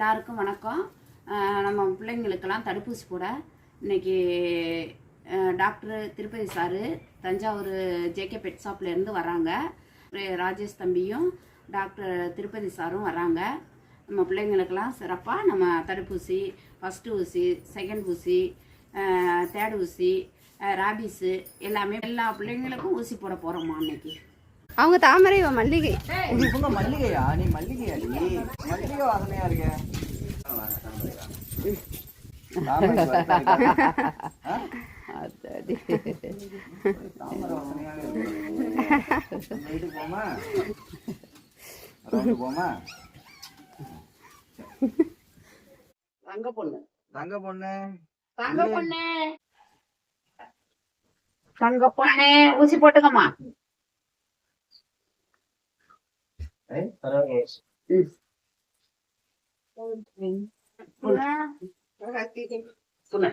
எல்லாருக்கும் வணக்கம். நம்ம பிள்ளைங்களுக்கெல்லாம் தடுப்பூசி போட இன்னைக்கு doctor Tirupathi sir Thanjavur JK pet ஷாப்லேருந்து வராங்க. ராஜேஷ் தம்பியும் டாக்டர் திருப்பதி சாரும் வராங்க. நம்ம பிள்ளைங்களுக்கெல்லாம் சிறப்பாக நம்ம தடுப்பூசி ஃபஸ்ட்டு ஊசி செகண்ட் ஊசி தேர்ட் ஊசி ராபிஸு எல்லாமே எல்லா பிள்ளைங்களுக்கும் ஊசி போட போகிறோம்மா அன்னைக்கு அவங்க தாமரை இவன் மல்லிகை மல்லிகையா? நீ மல்லிகையா நீ? மல்லிகை வாசனையா இருக்க. தங்க பொண்ணு. தங்க பொண்ணு. தங்க பொண்ணு. தங்க பொண்ணு. ஊசி போட்டுக்கம்மா. Right? Parang yes. If. Puna. Puna.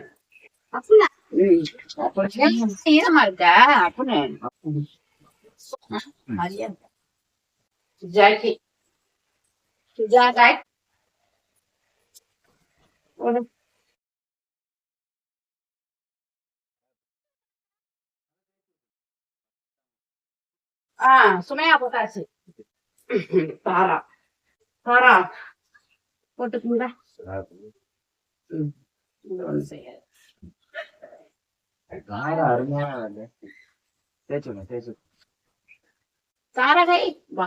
Puna. Ah, sumaya po kasi. தாரா. தாரா. போட்டுக்குங்க இது ஒண்ணு செய்யாது காரம் அருமையா இருக்கு. தேய்ச்சு விடு, தேய்ச்சு விடு. தாரகை வா.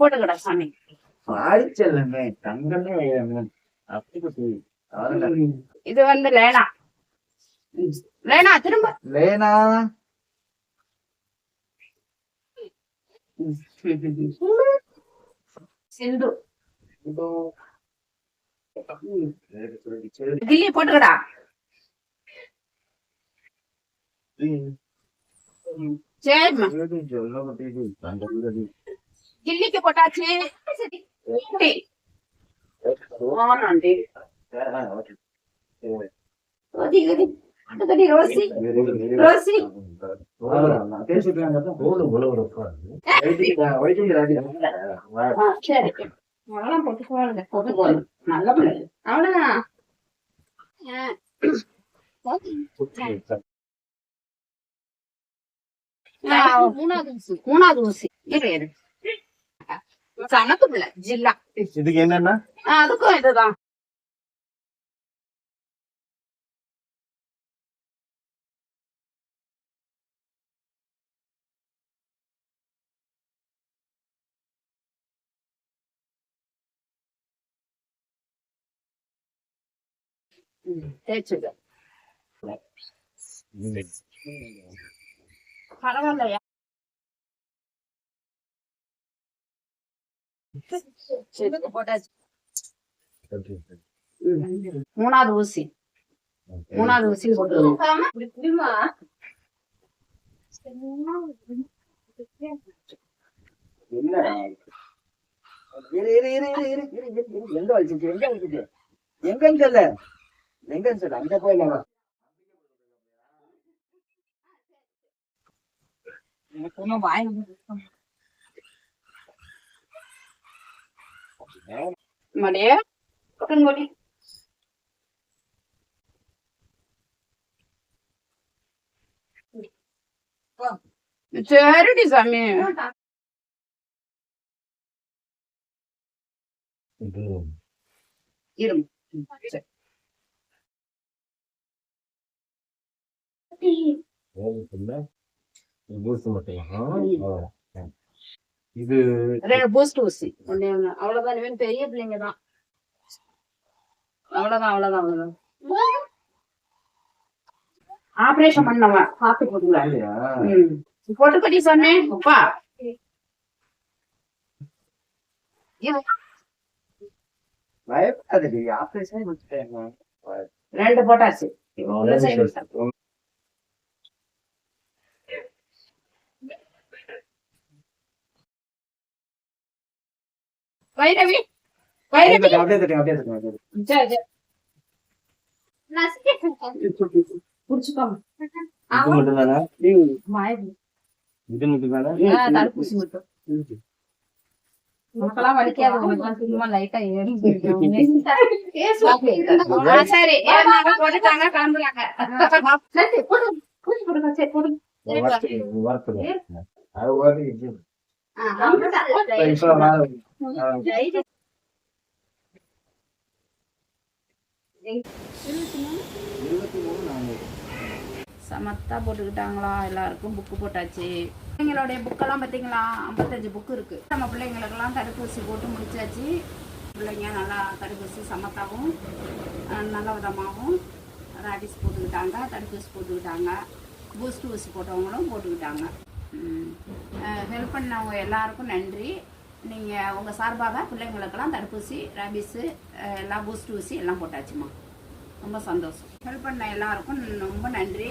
போட்டுக்கடா சாமி. பாடிச்செல்லமே தங்கமே. இது வந்து லேனா. லேனா திரும்ப. லேனா. சிந்து. கில்லி போட்டுக்கடா. சரிம்மா. கில்லிக்கு போட்டாச்சு. மூணாவது ஊசி. மூணாவது ஊசி. இரு. இரு சனத்து பிள்ளை ஜில்லா. இதுக்கு என்னன்னா? அதுக்கும் இதுதான். தேய்ச்சுக்க பரவாயில்லையா? மூணாவது ஊசி. மூணாவது ஊசி. எங்க வச்சுட்டு எங்க வச்சுட்டு எங்கன்னு சொல்ல எங்கன்னு சொல்ல எனக்கு ஒன்றும் வாய் மடியே கொடி. சரிடி சாமி. இரும் சரி. இது பூஸ்ட் ஊசி ஒண்ணே ஒண்ணு. அவ்வளவுதான். இவன் பெரிய பிள்ளைங்க தான். அவ்வளவுதான் அவ்வளவுதான் அவ்வளவுதான். ஆபரேஷன் பண்ணவன் காப்பி போட்டுக்கலாம் போட்டு கட்டி சொன்னேன். அப்பா. ரெண்டு போட்டாச்சு. வைரவி வைரவி அப்படியே தட்டுங்க தட்டுங்க. சரி சரி தடுப்பூசி மட்டும். சரி. போட்டுட்டாங்க கிளம்புறாங்க. சரி போடுங்க. சரி போடுங்க சமத்தா போட்டுக்கிட்டாங்களா? எல்லாருக்கும் புக்கு போட்டாச்சு. பிள்ளைங்களுடைய புக்கெல்லாம் பார்த்தீங்களா ஐம்பத்தஞ்சு புக்கு இருக்கு. நம்ம பிள்ளைங்களுக்கெல்லாம் தடுப்பூசி போட்டு முடிச்சாச்சு. பிள்ளைங்க நல்லா தடுப்பூசி சமத்தாவும் நல்ல விதமாகவும் ராடிஸ் போட்டுக்கிட்டாங்க தடுப்பூசி போட்டுக்கிட்டாங்க. பூஸ்ட் ஊசி போட்டவங்களும் போட்டுக்கிட்டாங்க. ஹெல்ப் பண்ணவங்க எல்லாருக்கும் நன்றி. நீங்கள் உங்கள் சார்பாக பிள்ளைங்களுக்கெல்லாம் தடுப்பூசி ரேபிஸு எல்லாம் பூஸ்ட் ஊசி எல்லாம் போட்டாச்சுமா. ரொம்ப சந்தோஷம். ஹெல்ப் பண்ண எல்லாருக்கும் ரொம்ப நன்றி.